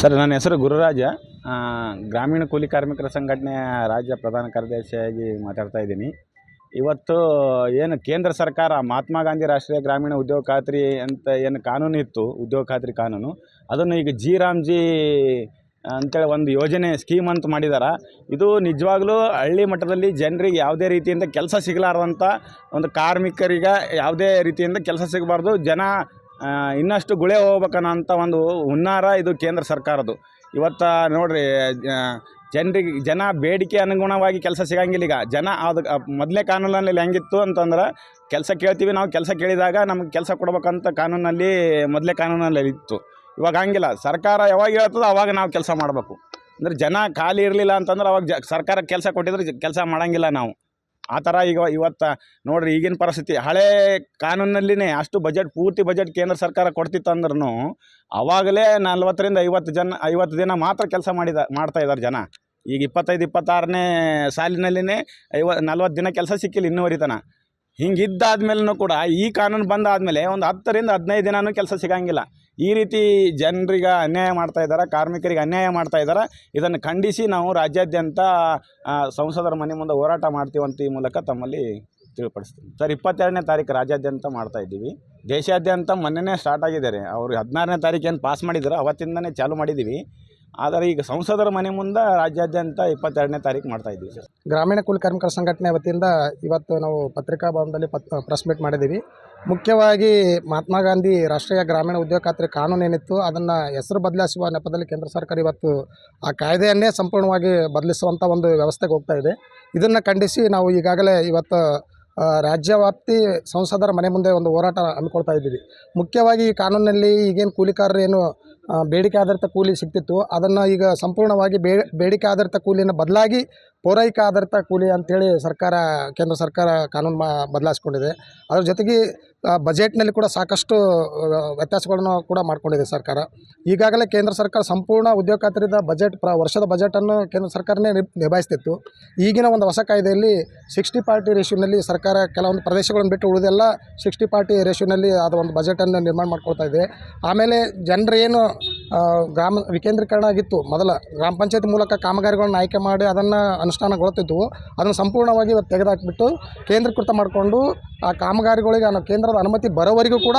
Sir, ನನ್ನ ಹೆಸರು ಗುರುರಾಜ. ಗ್ರಾಮೀಣ ಕೂಲಿ ಕಾರ್ಮಿಕರ ಸಂಘಟನೆಯ ರಾಜ್ಯ ಪ್ರಧಾನ ಕಾರ್ಯದರ್ಶಿಯಾಗಿ ಮಾತಾಡ್ತಾ ಇದ್ದೀನಿ. ಇವತ್ತು ಏನು ಕೇಂದ್ರ ಸರ್ಕಾರ ಮಹಾತ್ಮ ಗಾಂಧಿ ರಾಷ್ಟ್ರೀಯ ಗ್ರಾಮೀಣ ಉದ್ಯೋಗ ಖಾತ್ರಿ ಅಂತ ಏನು ಕಾನೂನು ಇತ್ತು, ಉದ್ಯೋಗ ಖಾತ್ರಿ ಕಾನೂನು, ಅದನ್ನು ಈಗ ಜಿ ರಾಮ್ಜಿ ಅಂತೇಳಿ ಒಂದು ಯೋಜನೆ, ಸ್ಕೀಮ್ ಅಂತ ಮಾಡಿದ್ದಾರೆ ಇದು ನಿಜವಾಗ್ಲೂ ಹಳ್ಳಿ ಮಟ್ಟದಲ್ಲಿ ಜನರಿಗೆ ಯಾವುದೇ ರೀತಿಯಿಂದ ಕೆಲಸ ಸಿಗಲಾರ್ದಂಥ ಒಂದು ಕಾರ್ಮಿಕರಿಗೆ ಯಾವುದೇ ರೀತಿಯಿಂದ ಕೆಲಸ ಸಿಗಬಾರ್ದು. ಜನ ಇನ್ನಷ್ಟು ಗುಳೆ ಹೋಗ್ಬೇಕನ್ನೋಂಥ ಒಂದು ಹುನ್ನಾರ ಇದು ಕೇಂದ್ರ ಸರ್ಕಾರದ್ದು. ಇವತ್ತು ನೋಡಿರಿ ಜನರಿಗೆ, ಜನ ಬೇಡಿಕೆ ಅನುಗುಣವಾಗಿ ಕೆಲಸ ಸಿಗಂಗಿಲ್ಲ ಈಗ. ಜನ ಅದು ಮೊದಲೇ ಕಾನೂನಲ್ಲಿ ಹೆಂಗಿತ್ತು ಅಂತಂದ್ರೆ ಕೆಲಸ ಕೇಳ್ತೀವಿ, ನಾವು ಕೆಲಸ ಕೇಳಿದಾಗ ನಮ್ಗೆ ಕೆಲಸ ಕೊಡ್ಬೇಕಂತ ಕಾನೂನಲ್ಲಿ, ಮೊದಲೇ ಕಾನೂನಲ್ಲಿ ಇತ್ತು. ಇವಾಗ ಹಂಗಿಲ್ಲ. ಸರ್ಕಾರ ಯಾವಾಗ ಹೇಳ್ತದೋ ಅವಾಗ ನಾವು ಕೆಲಸ ಮಾಡಬೇಕು. ಅಂದ್ರೆ ಜನ ಖಾಲಿ ಇರಲಿಲ್ಲ ಅಂತಂದ್ರೆ ಅವಾಗ ಜ, ಸರ್ಕಾರ ಕೆಲಸ ಕೊಟ್ಟಿದ್ರೆ ಕೆಲಸ ಮಾಡೋಂಗಿಲ್ಲ ನಾವು. ಆ ಥರ ಈಗ ಇವತ್ತು ನೋಡ್ರಿ ಈಗಿನ ಪರಿಸ್ಥಿತಿ. ಹಳೆ ಕಾನೂನಲ್ಲಿನೇ ಅಷ್ಟು ಬಜೆಟ್ ಪೂರ್ತಿ ಬಜೆಟ್ ಕೇಂದ್ರ ಸರ್ಕಾರ ಕೊಡ್ತಿತ್ತು ಅಂದ್ರೂ ಅವಾಗಲೇ ನಲ್ವತ್ತರಿಂದ ಐವತ್ತು ಜನ, ಐವತ್ತು ದಿನ ಮಾತ್ರ ಕೆಲಸ ಮಾಡಿದ, ಮಾಡ್ತಾ ಇದ್ದಾರೆ ಜನ. ಈಗ ಇಪ್ಪತ್ತೈದು, ಇಪ್ಪತ್ತಾರನೇ ಸಾಲಿನಲ್ಲಿನೇ ಐವ, ನಲ್ವತ್ತು ದಿನ ಕೆಲಸ ಸಿಕ್ಕಿಲ್ಲ ಇನ್ನೂವರೆ ತನ. ಹಿಂಗೆ ಇದ್ದಾದ್ಮೇಲೂ ಕೂಡ ಈ ಕಾನೂನು ಬಂದಾದಮೇಲೆ ಒಂದು ಹತ್ತರಿಂದ ಹದಿನೈದು ದಿನವೂ ಕೆಲಸ ಸಿಗಂಗಿಲ್ಲ. ಈ ರೀತಿ ಜನರಿಗೆ ಅನ್ಯಾಯ ಮಾಡ್ತಾ ಇದ್ದಾರೆ ಕಾರ್ಮಿಕರಿಗೆ ಅನ್ಯಾಯ ಮಾಡ್ತಾ ಇದ್ದಾರೆ ಇದನ್ನು ಖಂಡಿಸಿ ನಾವು ರಾಜ್ಯಾದ್ಯಂತ ಸಂಸದರ ಮನೆ ಮುಂದೆ ಹೋರಾಟ ಮಾಡ್ತೀವಂತ ಈ ಮೂಲಕ ತಮ್ಮಲ್ಲಿ ತಿಳಿಪಡಿಸ್ತೀನಿ. ಸರ್, ಇಪ್ಪತ್ತೆರಡನೇ ತಾರೀಕು ರಾಜ್ಯಾದ್ಯಂತ ಮಾಡ್ತಾ ಇದ್ದೀವಿ. ದೇಶಾದ್ಯಂತ ಮೊನ್ನೆನೇ ಸ್ಟಾರ್ಟ್ ಆಗಿದ್ದಾರೆ. ಅವರು ಹದಿನಾರನೇ ತಾರೀಕು ಏನು ಪಾಸ್ ಮಾಡಿದ್ರು ಅವತ್ತಿಂದನೇ ಚಾಲು ಮಾಡಿದ್ದೀವಿ. ಆದರೆ ಈಗ ಸಂಸದರ ಮನೆ ಮುಂದೆ ರಾಜ್ಯಾದ್ಯಂತ ಇಪ್ಪತ್ತೆರಡನೇ ತಾರೀಕು ಮಾಡ್ತಾ ಇದ್ದೀವಿ ಸರ್. ಗ್ರಾಮೀಣ ಕೂಲಿ ಕಾರ್ಮಿಕರ ಸಂಘಟನೆ ವತಿಯಿಂದ ಇವತ್ತು ನಾವು ಪತ್ರಿಕಾ ಭವನದಲ್ಲಿ ಪತ್ ಪ್ರೆಸ್ ಮೀಟ್ ಮಾಡಿದ್ದೀವಿ. ಮುಖ್ಯವಾಗಿ ಮಹಾತ್ಮ ಗಾಂಧಿ ರಾಷ್ಟ್ರೀಯ ಗ್ರಾಮೀಣ ಉದ್ಯೋಗ ಖಾತ್ರಿ ಕಾನೂನು ಏನಿತ್ತು, ಅದನ್ನು ಹೆಸರು ಬದಲಾಯಿಸುವ ನೆಪದಲ್ಲಿ ಕೇಂದ್ರ ಸರ್ಕಾರ ಇವತ್ತು ಆ ಕಾಯ್ದೆಯನ್ನೇ ಸಂಪೂರ್ಣವಾಗಿ ಬದಲಿಸುವಂಥ ಒಂದು ವ್ಯವಸ್ಥೆಗೆ ಹೋಗ್ತಾ ಇದೆ. ಇದನ್ನು ಖಂಡಿಸಿ ನಾವು ಈಗಾಗಲೇ ಇವತ್ತು ಆ, ರಾಜ್ಯ ವ್ಯಾಪ್ತಿ ಸಂಸದರ ಮನೆ ಮುಂದೆ ಒಂದು ಹೋರಾಟ ಹಮ್ಮಿಕೊಳ್ತಾ ಇದ್ದೀವಿ. ಮುಖ್ಯವಾಗಿ ಈ ಕಾನೂನಿನಲ್ಲಿ ಈಗೇನು ಕೂಲಿಕಾರರು ಏನು ಬೇಡಿಕೆ ಆಧಾರಿತ ಕೂಲಿ ಸಿಗ್ತಿತ್ತು ಅದನ್ನು ಈಗ ಸಂಪೂರ್ಣವಾಗಿ ಬೇಡಿಕೆ ಆಧಾರಿತ ಕೂಲಿಯನ್ನು ಬದಲಾಗಿ ಪೂರೈಕೆ ಆಧಾರಿತ ಕೂಲಿ ಅಂಥೇಳಿ ಸರ್ಕಾರ, ಕೇಂದ್ರ ಸರ್ಕಾರ ಕಾನೂನು ಮಾ ಬದಲಾಯಿಸ್ಕೊಂಡಿದೆ. ಅದ್ರ ಜೊತೆಗೆ ಬಜೆಟ್ನಲ್ಲಿ ಕೂಡ ಸಾಕಷ್ಟು ವ್ಯತ್ಯಾಸಗಳನ್ನು ಕೂಡ ಮಾಡಿಕೊಂಡಿದೆ ಸರ್ಕಾರ. ಈಗಾಗಲೇ ಕೇಂದ್ರ ಸರ್ಕಾರ ಸಂಪೂರ್ಣ ಉದ್ಯೋಗ ಖಾತ್ರಿದ ಬಜೆಟ್, ಪ್ರ, ವರ್ಷದ ಬಜೆಟನ್ನು ಕೇಂದ್ರ ಸರ್ಕಾರನೇ ನಿಭಾಯಿಸ್ತಿತ್ತು. ಈಗಿನ ಒಂದು ಹೊಸ ಕಾಯ್ದೆಯಲ್ಲಿ ಸಿಕ್ಸ್ಟಿ ಪಾರ್ಟಿ ರೇಷ್ಯೂನಲ್ಲಿ ಸರ್ಕಾರ ಕೆಲವೊಂದು ಪ್ರದೇಶಗಳನ್ನು ಬಿಟ್ಟು ಉಳಿದೆಲ್ಲ ಸಿಕ್ಸ್ಟಿ ಪಾರ್ಟಿ ರೇಷ್ಯೂನಲ್ಲಿ ಅದು ಒಂದು ಬಜೆಟನ್ನು ನಿರ್ಮಾಣ ಮಾಡ್ಕೊಳ್ತಾ ಇದೆ. ಆಮೇಲೆ ಜನರೇನು ಗ್ರಾಮ ವಿಕೇಂದ್ರೀಕರಣ ಆಗಿತ್ತು. ಮೊದಲ ಗ್ರಾಮ ಪಂಚಾಯತ್ ಮೂಲಕ ಕಾಮಗಾರಿಗಳನ್ನ ಆಯ್ಕೆ ಮಾಡಿ ಅದನ್ನು ಅನುಷ್ಠಾನಗೊಳ್ತಿದ್ವು. ಅದನ್ನು ಸಂಪೂರ್ಣವಾಗಿ ಇವತ್ತು ತೆಗೆದುಹಾಕ್ಬಿಟ್ಟು ಕೇಂದ್ರೀಕೃತ ಮಾಡಿಕೊಂಡು ಆ ಕಾಮಗಾರಿಗಳಿಗೆ, ಆ ಕೇಂದ್ರದ ಅನುಮತಿ ಬರೋವರೆಗೂ ಕೂಡ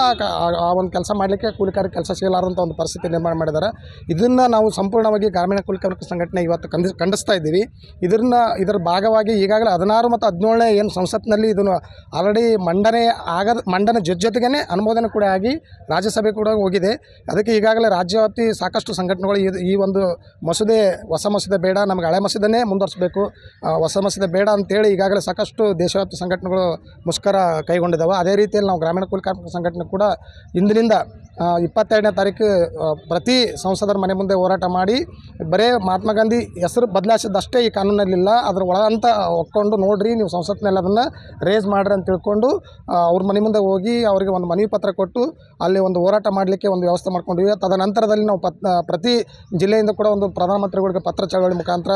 ಆ ಒಂದು ಕೆಲಸ ಮಾಡಲಿಕ್ಕೆ ಕೂಲಿಕಾರರಿಗೆ ಕೆಲಸ ಸಿಗಲಾರದಂಥ ಒಂದು ಪರಿಸ್ಥಿತಿ ನಿರ್ಮಾಣ ಮಾಡಿದ್ದಾರೆ. ಇದನ್ನು ನಾವು ಸಂಪೂರ್ಣವಾಗಿ ಗ್ರಾಮೀಣ ಕಾರ್ಮಿಕ ಸಂಘಟನೆ ಇವತ್ತು ಕಂದ ಖಂಡಿಸ್ತಾ ಇದ್ದೀವಿ. ಇದನ್ನ, ಇದರ ಭಾಗವಾಗಿ ಈಗಾಗಲೇ ಹದಿನಾರು ಮತ್ತು ಹದಿನೇಳನೇ ಏನು ಸಂಸತ್ನಲ್ಲಿ ಇದನ್ನು ಆಲ್ರೆಡಿ ಮಂಡನೆ ಆಗದ, ಮಂಡನೆ ಜೊತೆ ಜೊತೆಗೇ ಅನುಮೋದನೆ ಕೂಡ ಆಗಿ ರಾಜ್ಯಸಭೆ ಕೂಡ ಹೋಗಿದೆ. ಅದಕ್ಕೆ ಈಗಾಗಲೇ ರಾಜ್ಯವ್ಯಾಪ್ತಿ ಸಾಕಷ್ಟು ಸಂಘಟನೆಗಳು ಈ ಒಂದು ಮಸೂದೆ, ಹೊಸ ಮಸೂದೆ ಬೇಡ, ನಮಗೆ ಹಳೆ ಮಸೂದೆನೇ ಮುಂದುವರಿಸಬೇಕು. ಹೊಸ ಮಸೂದೆ ಬೇಡ ಅಂತೇಳಿ ಈಗಾಗಲೇ ಸಾಕಷ್ಟು ದೇಶವ್ಯಾಪ್ತಿ ಸಂಘಟನೆಗಳು ಮುಷ್ಕರ ಕೈಗೊಂಡಿದ್ದಾವೆ. ಅದೇ ರೀತಿಯಲ್ಲಿ ನಾವು ಗ್ರಾಮೀಣ ಕೂಲಿ ಕಾರ್ಮಿಕ ಸಂಘಟನೆ ಕೂಡ ಇಂದಿನಿಂದ ಇಪ್ಪತ್ತೆರಡನೇ ತಾರೀಕು ಪ್ರತಿ ಸಂಸದರ ಮನೆ ಮುಂದೆ ಹೋರಾಟ ಮಾಡಿ, ಬರೇ ಮಹಾತ್ಮ ಗಾಂಧಿ ಹೆಸರು ಬದಲಾಯಿಸಿದಷ್ಟೇ ಈ ಕಾನೂನಲ್ಲಿಲ್ಲ. ಅದ್ರ ಒಳಗಂತ ಒಕ್ಕೊಂಡು ನೋಡಿರಿ, ನೀವು ಸಂಸತ್ನಲ್ಲಿ ಅದನ್ನು ರೇಸ್ ಮಾಡ್ರಿ ಅಂತ ತಿಳ್ಕೊಂಡು ಅವ್ರ ಮನೆ ಮುಂದೆ ಹೋಗಿ ಅವರಿಗೆ ಒಂದು ಮನವಿ ಪತ್ರ ಕೊಟ್ಟು, ಅಲ್ಲಿ ಒಂದು ಹೋರಾಟ ಮಾಡಲಿಕ್ಕೆ ಒಂದು ವ್ಯವಸ್ಥೆ ಮಾಡ್ಕೊಂಡಿವಿ ತದನಂತರದಲ್ಲಿ ನಾವು ಪತ್ ಪ್ರತಿ ಜಿಲ್ಲೆಯಿಂದ ಕೂಡ ಒಂದು ಪ್ರಧಾನಮಂತ್ರಿಗಳಿಗೆ ಪತ್ರ ಚಳವಳಿ ಮುಖಾಂತರ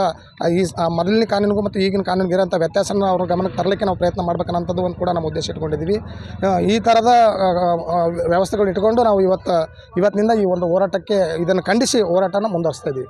ಈ ಮೊದಲಿನ ಕಾನೂನಿಗೂ ಮತ್ತು ಈಗಿನ ಕಾನೂನಿಗೆ ಇರೋಂಥ ವ್ಯತ್ಯಾಸನ ಅವ್ರ ಗಮನಕ್ಕೆ ತರಲಿಕ್ಕೆ ನಾವು ಪ್ರಯತ್ನ ಮಾಡ್ಬೇಕನ್ನೋಂಥದ್ದು ಒಂದು ಕೂಡ ನಮ್ಮ ಇಟ್ಕೊಂಡಿದ್ದೀವಿ. ಆ, ಈ ಥರದ ವ್ಯವಸ್ಥೆಗಳು ಇಟ್ಕೊಂಡು ನಾವು ಇವತ್ತು ಇವತ್ತಿನಿಂದ ಈ ಒಂದು ಹೋರಾಟಕ್ಕೆ ಇದನ್ನು ಖಂಡಿಸಿ ಹೋರಾಟನ ಮುಂದುವರಿಸ್ತಾ ಇದ್ದೀವಿ